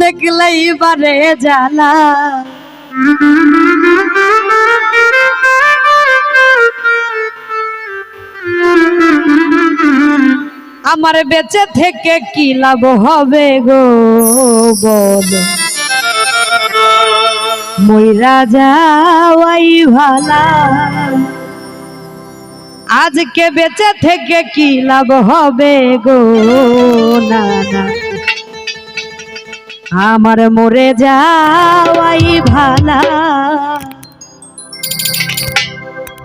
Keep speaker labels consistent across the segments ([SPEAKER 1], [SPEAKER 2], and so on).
[SPEAKER 1] দেখলেই বারে জ্বালা। আমার বেঁচে থেকে কি লাভ হবে গো বল? মইরা যাওয়াই ভালা। আজকে বেঁচে থেকে কি লাভ হবে গো না আমার মরে যাওয়াই ভালা।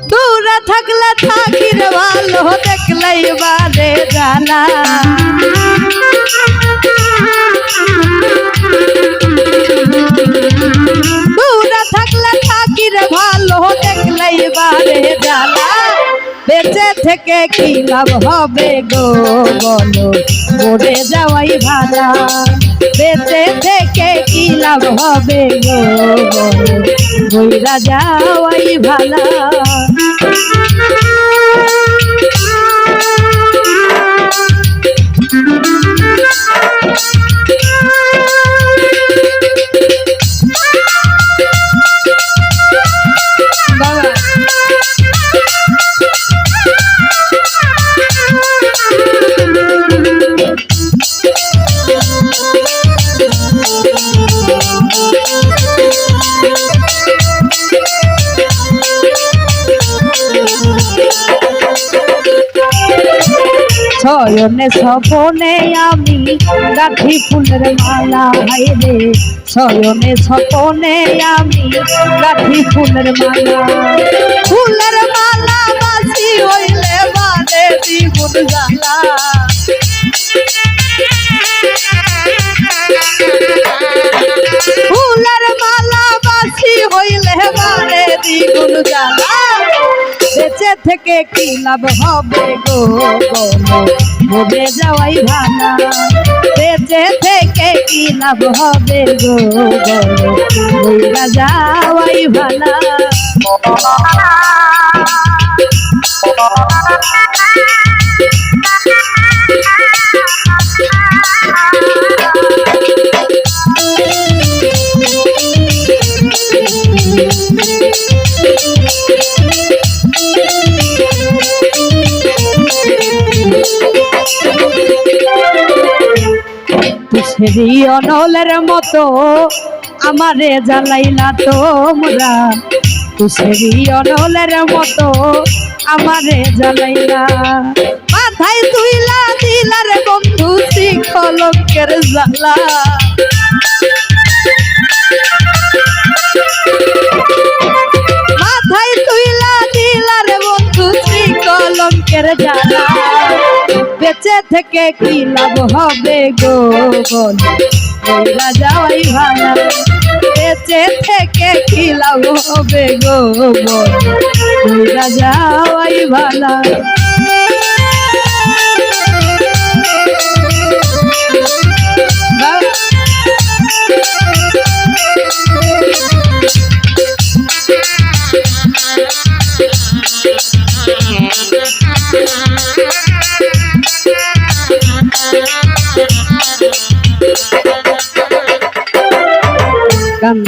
[SPEAKER 1] দূরে থাকলে থাকির ভালো, দেখলেই বাদে জানা। থেকে কি লাভ হবে গো বলো? মরে যাওয়াই ভাড়া বেঁচে থেকে কি লাভ হবে গো বলো? বইরা যাওয়াই ভালা। শয়নে স্বপনে আমি গাঠি ফুলের মালা হাই রে। শয়নে স্বপনে আমি গাঠি ফুলের মালা। ফুলের মালা বাসি হইলে বাদে দ্বিগুণ জ্বালা। ফুলের মালা বাসি হইলে বাদে দ্বিগুণ জ্বালা। বেঁচে থেকে কি লাভ হবে গো মরে যাওয়াই ভালা বেঁচে থেকে কি লাভ হবে গো বলো? মরে যাওয়াই ভালা অনলের মতো আমারে জ্বালাইলা তোমরা। অনলের মতো আমারে জ্বালাইলা। মাথায় তুইলা দিলার বন্ধু শিখলকের জ্বালা। মাথায় তুইলা দিলার বন্ধু শিখলকের জ্বালা। থেকে কি লাভ হবে গো বোন যাওয়াই ভালো। বেঁচে থেকে কি লাভ হবে গো বইলা যাওয়াই ভালা।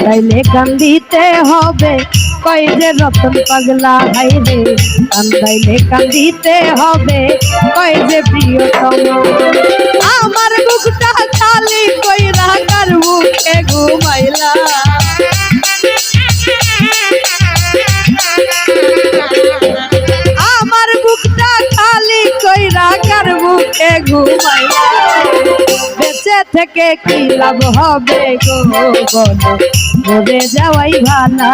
[SPEAKER 1] কান্দাইলে কান্দিতে হবে। কই যে রতন পাগলা হাই রে? কান্দাইলে কান্দিতে হবে। কই যে প্রিয়তম? আমার বুকটা খালি কইরা কার মুখে ঘুমাইলা? আমার বুকটা খালি কইরা কার মুখে ঘুমাইলা? বেঁচে থেকে কি লাভ হবে গো মরে যাওয়াই ভালা।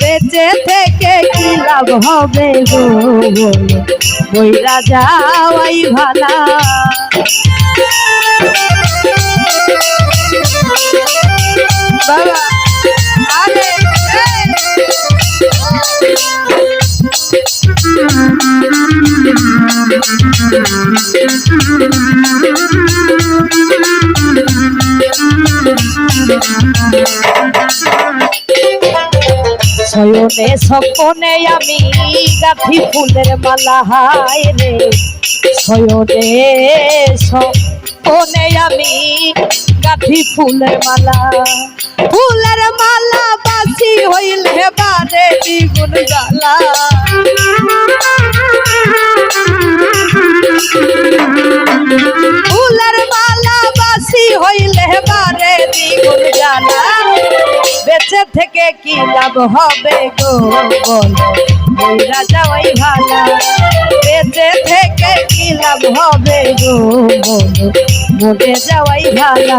[SPEAKER 1] বেঁচে থেকে কি লাভ হবে গো বইরা যাওয়াই ভালা। বাবা, আরে শয়নে সপনে আমি গাথি ফুলের মালা, হায় রে। সয়নে সপনে আমি গাঠি ফুলের মালা ফুলের মালা দ্বিগুণ বেঁচে থেকে কি লাভ হবে গো বইরা যাওয়াই ভালা। বেঁচে থেকে কি লাভ হবে গো মরে যাওয়াই ভালা।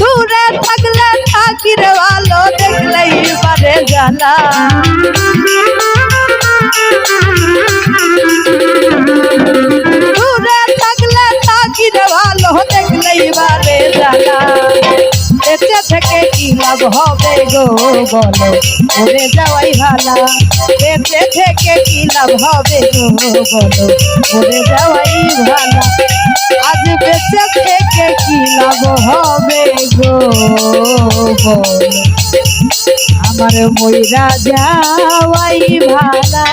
[SPEAKER 1] দূরে থাকলে থাকি রে ভালো দেখলেই পারে জ্বালা। হবে গো বলো, মরে যাওয়াই ভালা। বেঁচে থেকে কি লাভ হবে গো বলো, মরে যাওয়াই ভালা। আজ বেঁচে থেকে কি লাভ হবে গো আমার ময়রা যাওয়াই ভালা।